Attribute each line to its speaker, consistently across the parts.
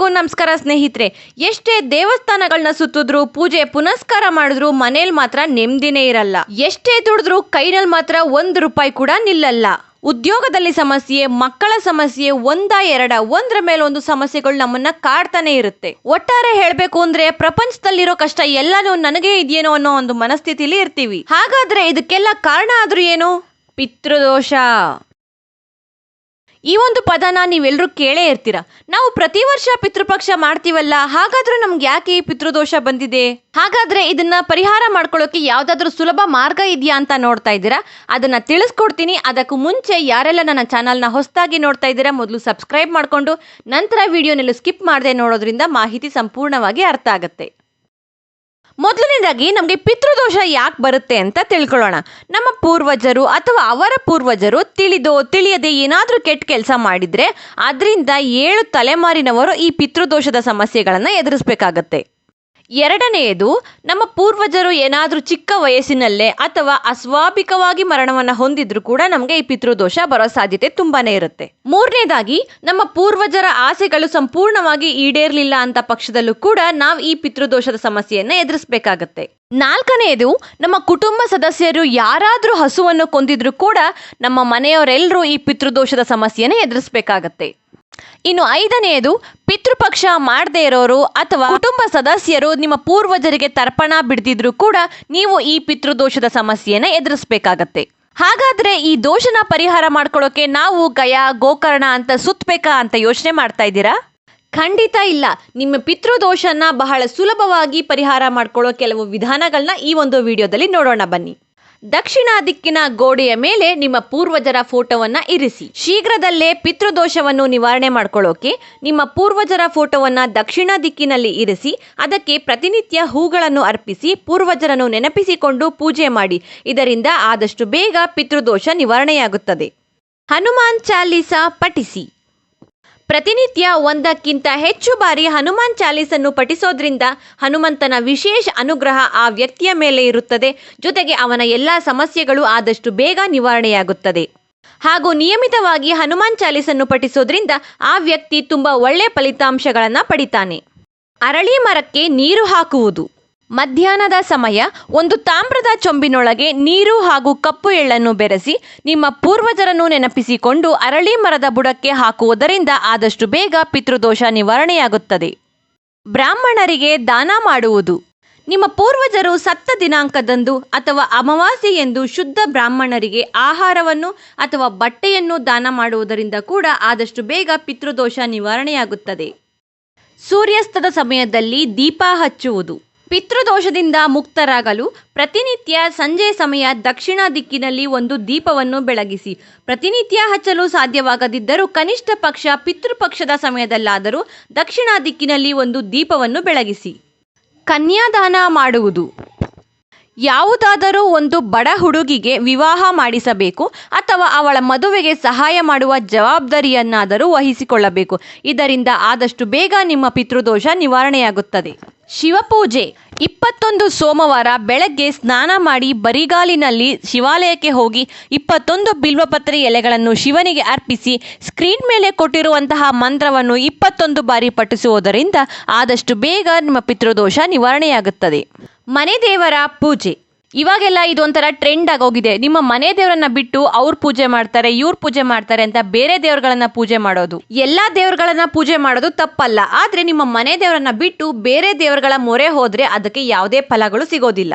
Speaker 1: ಎಲ್ರಿಗೂ ನಮಸ್ಕಾರ ಸ್ನೇಹಿತರೆ. ಎಷ್ಟೇ ದೇವಸ್ಥಾನಗಳನ್ನ ಸುತ್ತಿದ್ರು ಪೂಜೆ ಪುನಸ್ಕಾರ ಮಾಡಿದ್ರು ಮನೇಲಿ ಮಾತ್ರ ನೆಮ್ಮದಿನೇ ಇರಲ್ಲ. ಎಷ್ಟೇ ದುಡಿದ್ರು ಕೈನಲ್ಲಿ ಮಾತ್ರ ಒಂದು ರೂಪಾಯಿ ಕೂಡ ನಿಲ್ಲಲ್ಲ. ಉದ್ಯೋಗದಲ್ಲಿ ಸಮಸ್ಯೆ, ಮಕ್ಕಳ ಸಮಸ್ಯೆ, ಒಂದ, ಎರಡ, ಒಂದ್ರ ಮೇಲೆ ಒಂದು ಸಮಸ್ಯೆಗಳು ನಮ್ಮನ್ನ ಕಾಡ್ತಾನೆ ಇರುತ್ತೆ. ಒಟ್ಟಾರೆ ಹೇಳ್ಬೇಕು ಅಂದ್ರೆ ಪ್ರಪಂಚದಲ್ಲಿರೋ ಕಷ್ಟ ಎಲ್ಲಾನು ನನಗೆ ಇದೆಯೇನೋ ಅನ್ನೋ ಒಂದು ಮನಸ್ಥಿತಿಲಿ ಇರ್ತೀವಿ. ಹಾಗಾದ್ರೆ ಇದಕ್ಕೆಲ್ಲ ಕಾರಣ ಆದ್ರೂ ಏನು? ಪಿತೃದೋಷ. ಈ ಒಂದು ಪದನ ನೀವೆಲ್ಲರೂ ಕೇಳೇ ಇರ್ತೀರ? ನಾವು ಪ್ರತಿ ವರ್ಷ ಪಿತೃಪಕ್ಷ ಮಾಡ್ತೀವಲ್ಲ, ಹಾಗಾದ್ರೂ ನಮ್ಗೆ ಯಾಕೆ ಈ ಪಿತೃದೋಷ ಬಂದಿದೆ? ಹಾಗಾದ್ರೆ ಇದನ್ನ ಪರಿಹಾರ ಮಾಡ್ಕೊಳ್ಳೋಕೆ ಯಾವ್ದಾದ್ರೂ ಸುಲಭ ಮಾರ್ಗ ಇದೆಯಾ ಅಂತ ನೋಡ್ತಾ ಇದ್ದೀರಾ? ಅದನ್ನ ತಿಳಿಸ್ಕೊಡ್ತೀನಿ. ಅದಕ್ಕೂ ಮುಂಚೆ ಯಾರೆಲ್ಲ ನನ್ನ ಚಾನಲ್ನ ಹೊಸದಾಗಿ ನೋಡ್ತಾ ಇದ್ದೀರಾ, ಮೊದಲು ಸಬ್ಸ್ಕ್ರೈಬ್ ಮಾಡ್ಕೊಂಡು, ನಂತರ ವಿಡಿಯೋನೆಲ್ಲ ಸ್ಕಿಪ್ ಮಾಡದೆ ನೋಡೋದ್ರಿಂದ ಮಾಹಿತಿ ಸಂಪೂರ್ಣವಾಗಿ ಅರ್ಥ ಆಗುತ್ತೆ. ಮೊದಲನೇದಾಗಿ ನಮಗೆ ಪಿತೃದೋಷ ಯಾಕೆ ಬರುತ್ತೆ ಅಂತ ತಿಳ್ಕೊಳ್ಳೋಣ. ನಮ್ಮ ಪೂರ್ವಜರು ಅಥವಾ ಅವರ ಪೂರ್ವಜರು ತಿಳಿದೋ, ತಿಳಿಯದೆ ಏನಾದರೂ ಕೆಟ್ಟ ಕೆಲಸ ಮಾಡಿದರೆ, ಅದರಿಂದ ಏಳು ತಲೆಮಾರಿನವರು ಈ ಪಿತೃದೋಷದ ಸಮಸ್ಯೆಗಳನ್ನು ಎದುರಿಸಬೇಕಾಗತ್ತೆ. ಎರಡನೆಯದು, ನಮ್ಮ ಪೂರ್ವಜರು ಏನಾದರೂ ಚಿಕ್ಕ ವಯಸ್ಸಿನಲ್ಲೇ ಅಥವಾ ಅಸ್ವಾಭಿಕವಾಗಿ ಮರಣವನ್ನು ಹೊಂದಿದ್ರು ಕೂಡ ನಮಗೆ ಈ ಪಿತೃದೋಷ ಬರೋ ಸಾಧ್ಯತೆ ತುಂಬಾನೇ ಇರುತ್ತೆ. ಮೂರನೇದಾಗಿ, ನಮ್ಮ ಪೂರ್ವಜರ ಆಸೆಗಳು ಸಂಪೂರ್ಣವಾಗಿ ಈಡೇರಲಿಲ್ಲ ಅಂತ ಪಕ್ಷದಲ್ಲೂ ಕೂಡ ನಾವು ಈ ಪಿತೃದೋಷದ ಸಮಸ್ಯೆಯನ್ನು ಎದುರಿಸಬೇಕಾಗತ್ತೆ. ನಾಲ್ಕನೆಯದು, ನಮ್ಮ ಕುಟುಂಬ ಸದಸ್ಯರು ಯಾರಾದರೂ ಹಸುವನ್ನು ಕೊಂದಿದ್ರು ಕೂಡ ನಮ್ಮ ಮನೆಯವರೆಲ್ಲರೂ ಈ ಪಿತೃದೋಷದ ಸಮಸ್ಯೆಯನ್ನು ಎದುರಿಸಬೇಕಾಗತ್ತೆ. ಇನ್ನು ಐದನೆಯದು, ಪಿತೃಪಕ್ಷ ಮಾಡದೇ ಇರೋರು ಅಥವಾ ಕುಟುಂಬ ಸದಸ್ಯರು ನಿಮ್ಮ ಪೂರ್ವಜರಿಗೆ ತರ್ಪಣ ಬಿಡ್ದಿದ್ರು ಕೂಡ ನೀವು ಈ ಪಿತೃದೋಷದ ಸಮಸ್ಯೆಯನ್ನು ಎದುರಿಸಬೇಕಾಗತ್ತೆ. ಹಾಗಾದ್ರೆ ಈ ದೋಷನ ಪರಿಹಾರ ಮಾಡ್ಕೊಳ್ಳೋಕೆ ನಾವು ಗಯಾ, ಗೋಕರ್ಣ ಅಂತ ಸುತ್ತಬೇಕಾ ಅಂತ ಯೋಚನೆ ಮಾಡ್ತಾ ಇದ್ದೀರಾ? ಖಂಡಿತ ಇಲ್ಲ. ನಿಮ್ಮ ಪಿತೃದೋಷನ ಬಹಳ ಸುಲಭವಾಗಿ ಪರಿಹಾರ ಮಾಡ್ಕೊಳ್ಳೋ ಕೆಲವು ವಿಧಾನಗಳನ್ನ ಈ ಒಂದು ವಿಡಿಯೋದಲ್ಲಿ ನೋಡೋಣ ಬನ್ನಿ. ದಕ್ಷಿಣ ದಿಕ್ಕಿನ ಗೋಡೆಯ ಮೇಲೆ ನಿಮ್ಮ ಪೂರ್ವಜರ ಫೋಟೋವನ್ನ ಇರಿಸಿ. ಶೀಘ್ರದಲ್ಲೇ ಪಿತೃದೋಷವನ್ನು ನಿವಾರಣೆ ಮಾಡ್ಕೊಳ್ಳೋಕೆ ನಿಮ್ಮ ಪೂರ್ವಜರ ಫೋಟೋವನ್ನ ದಕ್ಷಿಣ ದಿಕ್ಕಿನಲ್ಲಿ ಇರಿಸಿ, ಅದಕ್ಕೆ ಪ್ರತಿನಿತ್ಯ ಹೂಗಳನ್ನು ಅರ್ಪಿಸಿ, ಪೂರ್ವಜರನ್ನು ನೆನಪಿಸಿಕೊಂಡು ಪೂಜೆ ಮಾಡಿ. ಇದರಿಂದ ಆದಷ್ಟು ಬೇಗ ಪಿತೃದೋಷ ನಿವಾರಣೆಯಾಗುತ್ತದೆ. ಹನುಮಾನ್ ಚಾಲೀಸ ಪಠಿಸಿ. ಪ್ರತಿನಿತ್ಯ ಒಂದಕ್ಕಿಂತ ಹೆಚ್ಚು ಬಾರಿ ಹನುಮಾನ್ ಚಾಲೀಸನ್ನು ಪಠಿಸೋದ್ರಿಂದ ಹನುಮಂತನ ವಿಶೇಷ ಅನುಗ್ರಹ ಆ ವ್ಯಕ್ತಿಯ ಮೇಲೆ ಇರುತ್ತದೆ. ಜೊತೆಗೆ ಅವನ ಎಲ್ಲ ಸಮಸ್ಯೆಗಳು ಆದಷ್ಟು ಬೇಗ ನಿವಾರಣೆಯಾಗುತ್ತದೆ. ಹಾಗೂ ನಿಯಮಿತವಾಗಿ ಹನುಮಾನ್ ಚಾಲೀಸನ್ನು ಪಠಿಸೋದ್ರಿಂದ ಆ ವ್ಯಕ್ತಿ ತುಂಬ ಒಳ್ಳೆಯ ಫಲಿತಾಂಶಗಳನ್ನು ಪಡಿತಾನೆ. ಅರಳಿ ಮರಕ್ಕೆ ನೀರು ಹಾಕುವುದು. ಮಧ್ಯಾಹ್ನದ ಸಮಯ ಒಂದು ತಾಮ್ರದ ಚೊಂಬಿನೊಳಗೆ ನೀರು ಹಾಗೂ ಕಪ್ಪು ಎಳ್ಳನ್ನು ಬೆರೆಸಿ ನಿಮ್ಮ ಪೂರ್ವಜರನ್ನು ನೆನಪಿಸಿಕೊಂಡು ಅರಳಿ ಮರದ ಬುಡಕ್ಕೆ ಹಾಕುವುದರಿಂದ ಆದಷ್ಟು ಬೇಗ ಪಿತೃದೋಷ ನಿವಾರಣೆಯಾಗುತ್ತದೆ. ಬ್ರಾಹ್ಮಣರಿಗೆ ದಾನ ಮಾಡುವುದು. ನಿಮ್ಮ ಪೂರ್ವಜರು ಸತ್ತ ದಿನಾಂಕದಂದು ಅಥವಾ ಅಮಾವಾಸ್ಯೆ ಎಂದು ಶುದ್ಧ ಬ್ರಾಹ್ಮಣರಿಗೆ ಆಹಾರವನ್ನು ಅಥವಾ ಬಟ್ಟೆಯನ್ನು ದಾನ ಮಾಡುವುದರಿಂದ ಕೂಡ ಆದಷ್ಟು ಬೇಗ ಪಿತೃದೋಷ ನಿವಾರಣೆಯಾಗುತ್ತದೆ. ಸೂರ್ಯಾಸ್ತದ ಸಮಯದಲ್ಲಿ ದೀಪ ಹಚ್ಚುವುದು. ಪಿತೃದೋಷದಿಂದ ಮುಕ್ತರಾಗಲು ಪ್ರತಿನಿತ್ಯ ಸಂಜೆ ಸಮಯ ದಕ್ಷಿಣ ದಿಕ್ಕಿನಲ್ಲಿ ಒಂದು ದೀಪವನ್ನು ಬೆಳಗಿಸಿ, ಪ್ರತಿನಿತ್ಯ ಹಚ್ಚಲು ಸಾಧ್ಯವಾಗದಿದ್ದರೂ ಕನಿಷ್ಠ ಪಕ್ಷ ಪಿತೃಪಕ್ಷದ ಸಮಯದಲ್ಲಾದರೂ ದಕ್ಷಿಣ ದಿಕ್ಕಿನಲ್ಲಿ ಒಂದು ದೀಪವನ್ನು ಬೆಳಗಿಸಿ. ಕನ್ಯಾದಾನ ಮಾಡುವುದು. ಯಾವುದಾದರೂ ಒಂದು ಬಡ ಹುಡುಗಿಗೆ ವಿವಾಹ ಮಾಡಿಸಬೇಕು ಅಥವಾ ಅವಳ ಮದುವೆಗೆ ಸಹಾಯ ಮಾಡುವ ಜವಾಬ್ದಾರಿಯನ್ನಾದರೂ ವಹಿಸಿಕೊಳ್ಳಬೇಕು. ಇದರಿಂದ ಆದಷ್ಟು ಬೇಗ ನಿಮ್ಮ ಪಿತೃದೋಷ ನಿವಾರಣೆಯಾಗುತ್ತದೆ. ಶಿವಪೂಜೆ. ಇಪ್ಪತ್ತೊಂದು ಸೋಮವಾರ ಬೆಳಗ್ಗೆ ಸ್ನಾನ ಮಾಡಿ ಬರಿಗಾಲಿನಲ್ಲಿ ಶಿವಾಲಯಕ್ಕೆ ಹೋಗಿ ಇಪ್ಪತ್ತೊಂದು ಬಿಲ್ವಪತ್ರೆ ಎಲೆಗಳನ್ನು ಶಿವನಿಗೆ ಅರ್ಪಿಸಿ ಸ್ಕ್ರೀನ್ ಮೇಲೆ ಕೊಟ್ಟಿರುವಂತಹ ಮಂತ್ರವನ್ನು ಇಪ್ಪತ್ತೊಂದು ಬಾರಿ ಪಠಿಸುವುದರಿಂದ ಆದಷ್ಟು ಬೇಗ ನಿಮ್ಮ ಪಿತೃದೋಷ ನಿವಾರಣೆಯಾಗುತ್ತದೆ. ಮನೆ ದೇವರ ಪೂಜೆ. ಇವಾಗೆಲ್ಲ ಇದೊಂಥರ ಟ್ರೆಂಡ್ ಆಗೋಗಿದೆ. ನಿಮ್ಮ ಮನೆ ದೇವರನ್ನ ಬಿಟ್ಟು ಅವ್ರ ಪೂಜೆ ಮಾಡ್ತಾರೆ, ಇವ್ರ ಪೂಜೆ ಮಾಡ್ತಾರೆ ಅಂತ ಬೇರೆ ದೇವರುಗಳನ್ನ ಪೂಜೆ ಮಾಡೋದು. ಎಲ್ಲಾ ದೇವರುಗಳನ್ನ ಪೂಜೆ ಮಾಡೋದು ತಪ್ಪಲ್ಲ. ಆದ್ರೆ ನಿಮ್ಮ ಮನೆ ದೇವರನ್ನ ಬಿಟ್ಟು ಬೇರೆ ದೇವರುಗಳ ಮೊರೆ ಹೋದ್ರೆ ಅದಕ್ಕೆ ಯಾವುದೇ ಫಲಗಳು ಸಿಗೋದಿಲ್ಲ.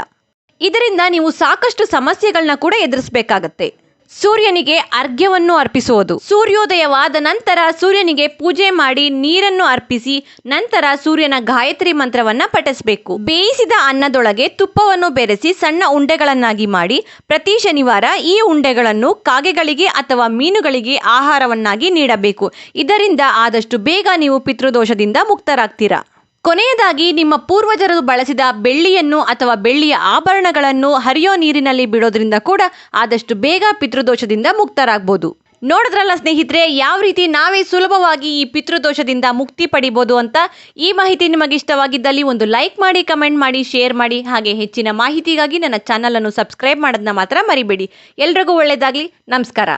Speaker 1: ಇದರಿಂದ ನೀವು ಸಾಕಷ್ಟು ಸಮಸ್ಯೆಗಳನ್ನ ಕೂಡ ಎದುರಿಸಬೇಕಾಗತ್ತೆ. ಸೂರ್ಯನಿಗೆ ಅರ್ಘ್ಯವನ್ನು ಅರ್ಪಿಸುವುದು. ಸೂರ್ಯೋದಯವಾದ ನಂತರ ಸೂರ್ಯನಿಗೆ ಪೂಜೆ ಮಾಡಿ ನೀರನ್ನು ಅರ್ಪಿಸಿ ನಂತರ ಸೂರ್ಯನ ಗಾಯತ್ರಿ ಮಂತ್ರವನ್ನ ಪಠಿಸಬೇಕು. ಬೇಯಿಸಿದ ಅನ್ನದೊಳಗೆ ತುಪ್ಪವನ್ನು ಬೆರೆಸಿ ಸಣ್ಣ ಉಂಡೆಗಳನ್ನಾಗಿ ಮಾಡಿ ಪ್ರತಿ ಶನಿವಾರ ಈ ಉಂಡೆಗಳನ್ನು ಕಾಗೆಗಳಿಗೆ ಅಥವಾ ಮೀನುಗಳಿಗೆ ಆಹಾರವನ್ನಾಗಿ ನೀಡಬೇಕು. ಇದರಿಂದ ಆದಷ್ಟು ಬೇಗ ನೀವು ಪಿತೃದೋಷದಿಂದ ಮುಕ್ತರಾಗ್ತೀರಾ. ಕೊನೆಯದಾಗಿ ನಿಮ್ಮ ಪೂರ್ವಜರು ಬಳಸಿದ ಬೆಳ್ಳಿಯನ್ನು ಅಥವಾ ಬೆಳ್ಳಿಯ ಆಭರಣಗಳನ್ನು ಹರಿಯೋ ನೀರಿನಲ್ಲಿ ಬಿಡೋದ್ರಿಂದ ಕೂಡ ಆದಷ್ಟು ಬೇಗ ಪಿತೃದೋಷದಿಂದ ಮುಕ್ತರಾಗ್ಬೋದು. ನೋಡಿದ್ರಲ್ಲ ಸ್ನೇಹಿತರೆ, ಯಾವ ರೀತಿ ನಾವೇ ಸುಲಭವಾಗಿ ಈ ಪಿತೃದೋಷದಿಂದ ಮುಕ್ತಿ ಪಡಿಬೋದು ಅಂತ ಈ ಮಾಹಿತಿ ನಿಮಗೆ ಇಷ್ಟವಾಗಿದ್ದಲ್ಲಿ ಒಂದು ಲೈಕ್ ಮಾಡಿ, ಕಮೆಂಟ್ ಮಾಡಿ, ಶೇರ್ ಮಾಡಿ, ಹಾಗೆ ಹೆಚ್ಚಿನ ಮಾಹಿತಿಗಾಗಿ ನನ್ನ ಚಾನಲನ್ನು ಸಬ್ಸ್ಕ್ರೈಬ್ ಮಾಡೋದನ್ನ ಮಾತ್ರ ಮರಿಬೇಡಿ. ಎಲ್ರಿಗೂ ಒಳ್ಳೆಯದಾಗಲಿ ನಮಸ್ಕಾರ.